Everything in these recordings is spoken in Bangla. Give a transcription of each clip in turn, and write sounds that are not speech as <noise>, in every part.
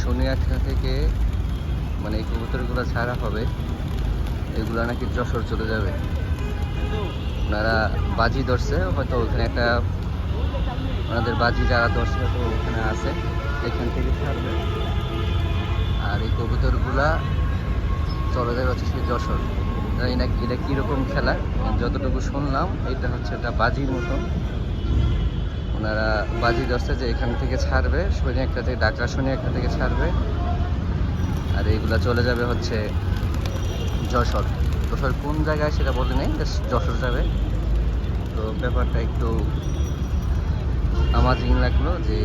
শনিয়াখা থেকে মানে এই কবুতরগুলো ছাড়া হবে, এগুলো নাকি যশোর চলে যাবে। ওনারা বাজি ধরছে, হয়তো ওখানে একটা, ওনাদের বাজি যারা ধরছে, হয়তো ওখানে আছে, এখান থেকে ছাড়বে। আর এই কবুতরগুলা চলে যাবে হচ্ছে সেই যশোর। এটা কীরকম খেলা, যতটুকু শুনলাম, এটা হচ্ছে একটা বাজির মতন ওনারা বাজি ধরছে যে এখান থেকে ছাড়বে একটা থেকে ডাকা শনি একটা থেকে ছাড়বে। আর এইগুলা চলে যাবে হচ্ছে যশোর। যশোর কোন জায়গায় সেটা বলে নেই যশোর যাবে। তো ব্যাপারটা একটু আমার আমাজিং লাগল যে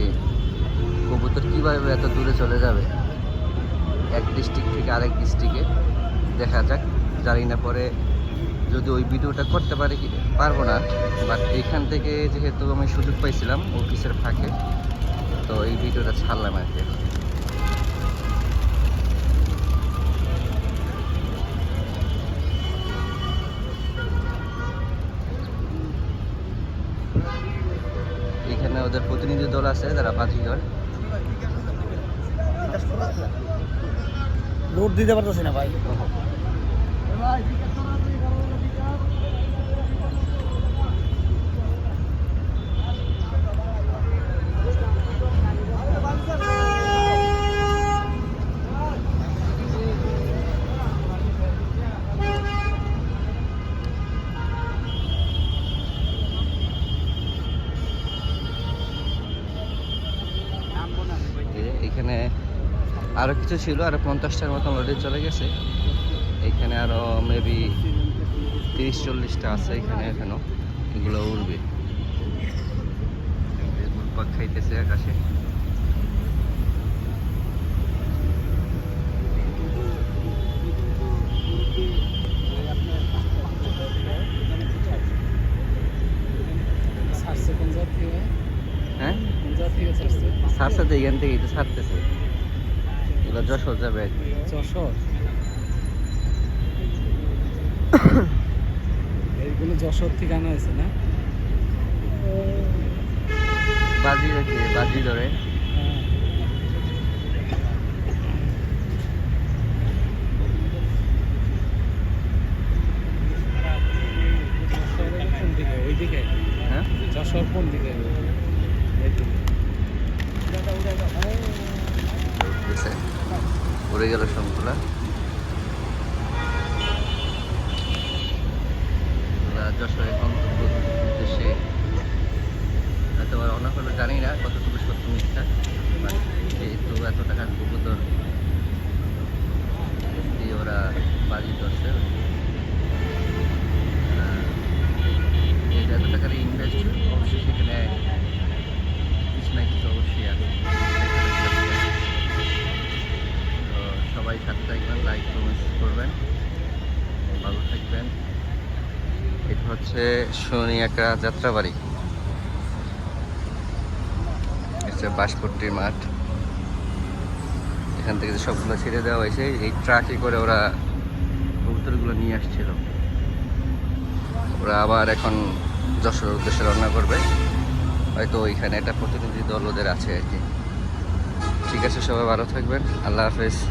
কবুতর কীভাবে এত দূরে চলে যাবে। এক ডিস্ট্রিক্ট থেকে আরেক ডিস্ট্রিক্টে দেখা যাক, জানি না পরে যদি ওই ভিডিওটা করতে পারি কি পারব না। বাট এখান থেকে যেহেতু আমি সুযোগ পাইছিলাম অফিসের ফাঁকে তো এই ভিডিওটা ছাড়লাম আর কি। এখানে ওদের প্রতিনিধি দল আছে যারা বাজিঘর লোড দিতে পারতেছি না ভাই এই যে এখানে আরও কিছু ছিল আরও পঞ্চাশটার মতো অলরেডি চলে গেছে। এখানে আরও মেবি তিরিশ চল্লিশটা আছে এখানে এখনও। এগুলো উড়বে। ঘুরপাক খাইতেছে আকাশে। হ্যাঁ? ছাড়ছে এখান থেকে তো ছাড়তেছে এগুলো যশোর যাবে যশোর? <coughs> এইগুলো যশোর থেকে আনা হয়েছে না? বাজি রেখে বাজি ধরে দিকে হ্যাঁ? যশোর কোন দিকে? এইদিকে। উড়ে গেল সবগুলা। হয়তো জানি না কতটুকু সত্য মিথ্যা যেহেতু এত টাকার দিয়ে ওরা বাজি ধরছে ভালো এটা হচ্ছে একটা যাত্রাবাড়ি। হচ্ছে বাঁশপট্টির মাঠ। এখান থেকে যে সবগুলো ছেড়ে দেওয়া হয়েছে, এই ট্রাকে করে ওরা কবুতরগুলো নিয়ে আসছিল। ওরা আবার এখন যশোর উদ্দেশ্যে রওনা করবে। হয়তো ওইখানে একটা প্রতিনিধি দল ওদের আছে আর কি। ঠিক আছে, সবাই ভালো থাকবেন। আল্লাহ হাফেজ।